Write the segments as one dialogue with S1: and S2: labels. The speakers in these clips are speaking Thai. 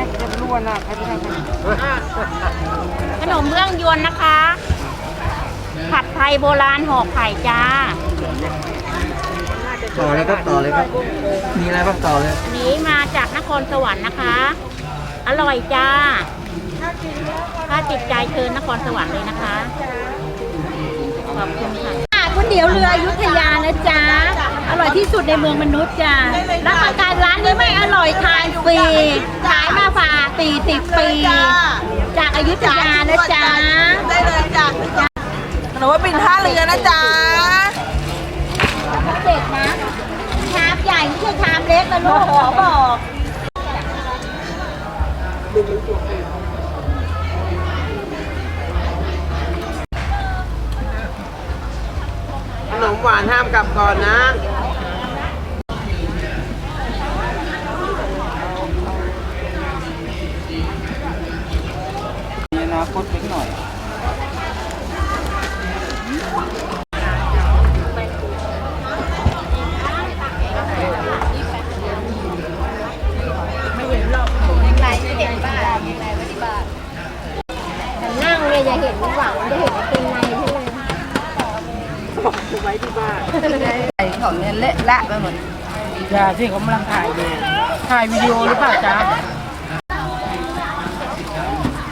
S1: นะจะล้วนนะใครจะทำ
S2: ขนมเบื้องยวนนะคะ ผัดไทยโบราณห่อไข่จ้า
S1: ต่อเลยครับต่อเลยครับ มีอะไรบ้างต่อเลย
S2: อันนี้มาจากนครสวรรค์นะคะ อร่อยจ้า ถ้าติดใจเชิญนครสวรรค์เลยนะคะ ขอบคุณค่ะก๋วยเตี๋ยวเรืออยุธยานะจ๊ะ อร่อยที่สุดในเมืองมนุษย์จ้ารับประกันร้านนี้ไม่อร่อยทานฟรีขายมาฝาก 40 ปี จากอยุธยานะจ๊ะ
S3: ได้เลยจ้ะขนมว่าปิ่นท่าเรือนะจ๊ะ
S2: เด็กนะชามใหญ่ไม่ใช่ชามเล็กนะลูกขอบอก
S1: ขนมหวานห้ามกลับก่อนนะ เนี่ย
S2: อเห็นหวังจะเห็นเป็นในใช่ไหม
S3: ไข่ของเนี่ยเละละไปหมด
S1: อย่าที่เขากำลังถ่ายอยู่ถ่ายวิดีโอหรือเปล่าจ๊ะ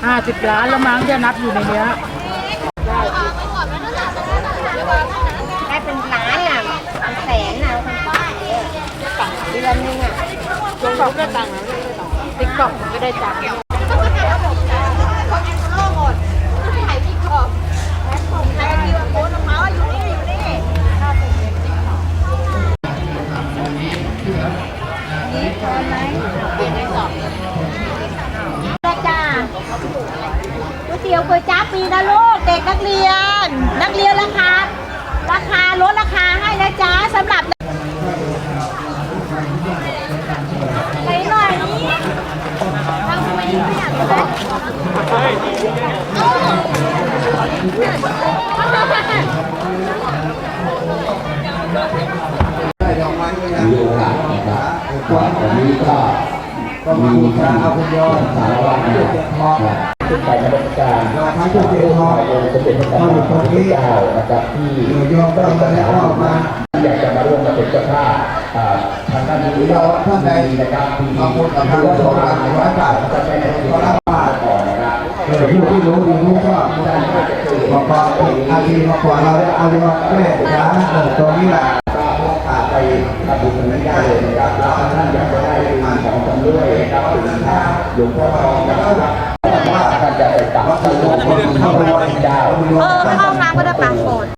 S1: ห้าสิบล้านแล้วมั้งจะนับอยู่ในเนี้ย
S2: ได้เป็นล้านอะเป็นแสนอะคุณป้าเนี่ยเดือนนึงอะ
S1: จงเขาก็ตังค์ติ๊กต็อกมันก็ได้ตังค์
S2: จ้าก๋วยเตี๋ยวก๋วยจั๊บปีนะลูกเด็กนักเรียน นักเรียนราคา ราคาลดราคาให้นะจ๊ะสำหรับไปหน่อยนี่ทำไมไม่อยากเลย
S4: มีโอกาสนะครับว่าวันนี้ก็มีท่านสารวัตรนะครับขึ้นไปนมัสการพระเจ้เจ้าพ่อองค์สมเด็จพระสัมมาสัมพุทธเจ้านะครับที่ยอมรับแล้วออกมาอยากจะมาร่วมมาเป็นเจ้าภาพทางด้านนี้เราท่านใดนะครับที่มาพูดกับทางสงฆ์ร้อยบาทจะไปในที่รับบาทก่อนนะครับผู้ที่รู้ดีรู้ก็บอกว่าอาชีพมาก่อนเราได้อาชีพมาแม่ช้าตรงนี้แหละ ทำบุญตรงนี้ได้เลยนะครับแล้วท่านอยากจะได้งานของจำด้วยนะครับถึงท่าหลวงพ่อทองนะครับว่าท่านจะไปตัดวัตถุมงคลเข้าไปไหว้เจ้า
S2: เออไปห้องน้ำก็ได้ปะโกรธ